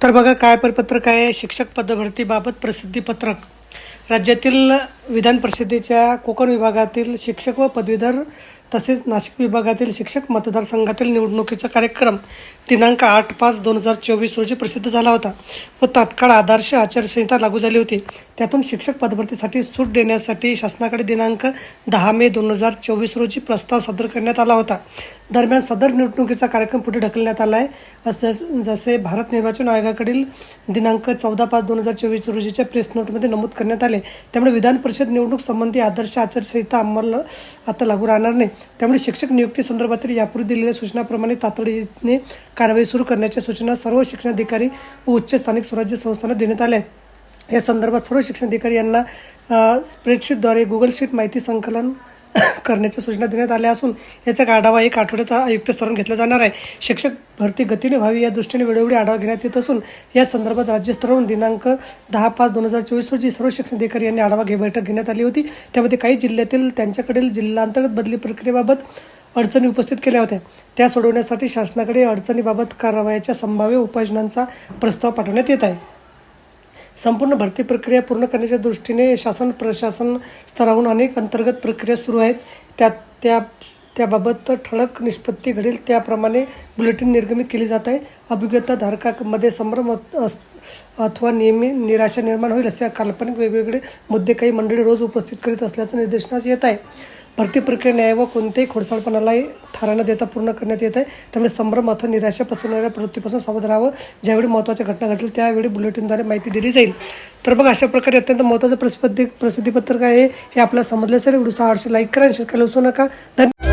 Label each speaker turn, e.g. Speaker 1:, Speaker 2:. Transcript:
Speaker 1: तर बघा काय परिपत्रक आहे शिक्षक पदभरतीबाबत प्रसिद्धीपत्रक राज्यातील विधान परिषदेच्या कोकण विभागातील शिक्षक व पदवीधर तसेच नाशिक विभागातील शिक्षक मतदारसंघातील निवडणुकीचा कार्यक्रम दिनांक आठ पाच दोन हजार चोवीस रोजी प्रसिद्ध झाला होता व तात्काळ आदर्श आचारसंहिता लागू झाली होती. त्यातून शिक्षक पदभरतीसाठी सूट देण्यासाठी शासनाकडे दिनांक दहा मे दोन हजार चोवीस रोजी प्रस्ताव सादर करण्यात आला होता. दरम्यान सदर निवडणुकीचा कार्यक्रम पुढे ढकलण्यात आला आहे असं जसे भारत निर्वाचन आयोगाकडील दिनांक चौदा पाच दोन हजार चोवीस रोजीच्या प्रेस नोटमध्ये नमूद करण्यात आले. त्यामुळे विधान परिषद निवडणूक संबंधी आदर्श आचारसंहिता अंमल आता लागू राहणार नाही. त्यामुळे शिक्षक नियुक्ती संदर्भातील यापूर्वी दिलेल्या सूचनाप्रमाणे तातडीने कारवाई सुरू करण्याच्या सूचना सर्व शिक्षणाधिकारी व उच्च स्थानिक स्वराज्य संस्थांना देण्यात आल्या आहेत. या संदर्भात सर्व शिक्षणाधिकारी यांना स्प्रेडशीटद्वारे गुगल शीट माहिती संकलन करण्याच्या सूचना देण्यात आल्या असून याचा एक आढावा एक आठवड्यात आयुक्त स्तरावर घेतला जाणार आहे. शिक्षक भरती गतीने व्हावी या दृष्टीने वेळोवेळी आढावा घेण्यात येत असून या संदर्भात राज्यस्तरावरून दिनांक दहा पाच दोन हजार चोवीस रोजी सर्व शिक्षणाधिकारी यांनी आढावा घे बैठक घेण्यात आली होती. त्यामध्ये काही जिल्ह्यातील त्यांच्याकडील जिल्हांतर्गत बदली प्रक्रियेबाबत अडचणी उपस्थित केल्या होत्या. त्या सोडवण्यासाठी शासनाकडे अडचणीबाबत कारवायाच्या संभाव्य उपाययोजनांचा प्रस्ताव पाठवण्यात येत आहे. संपूर्ण भरती प्रक्रिया पूर्ण करण्याच्या दृष्टीने शासन प्रशासन स्तरावरून अनेक अंतर्गत प्रक्रिया सुरू आहेत. त्या त्या त्याबाबत ठळक निष्पत्ती घडेल त्याप्रमाणे बुलेटिन निर्गमित केली जात आहे. अभिज्ञता धारकामध्ये संभ्रम अस- अथवा नेहमी निराशा निर्माण होईल असे काल्पनिक वेगवेगळे मुद्दे काही मंडळी रोज उपस्थित करीत असल्याचं निर्देशनास येत आहे. भरती प्रक्रिया न्याय व कोणत्याही खोडसाळपणालाही थारा न देता पूर्ण करण्यात येत आहे. त्यामुळे संभ्रम अथवा निराशा पसरणाऱ्या प्रवृत्तीपासून सावध राहावं. ज्यावेळी महत्त्वाच्या घटना घडतील त्यावेळी बुलेटिनद्वारे माहिती दिली जाईल. तर बघ अशा प्रकारे अत्यंत महत्त्वाचं प्रसिद्धी प्रसिद्धीपत्रक आहे. हे आपल्याला समजलं असेल व्हिडिओ आठशे लाईक करा शेअर करायला विसरू नका. धन्यवाद.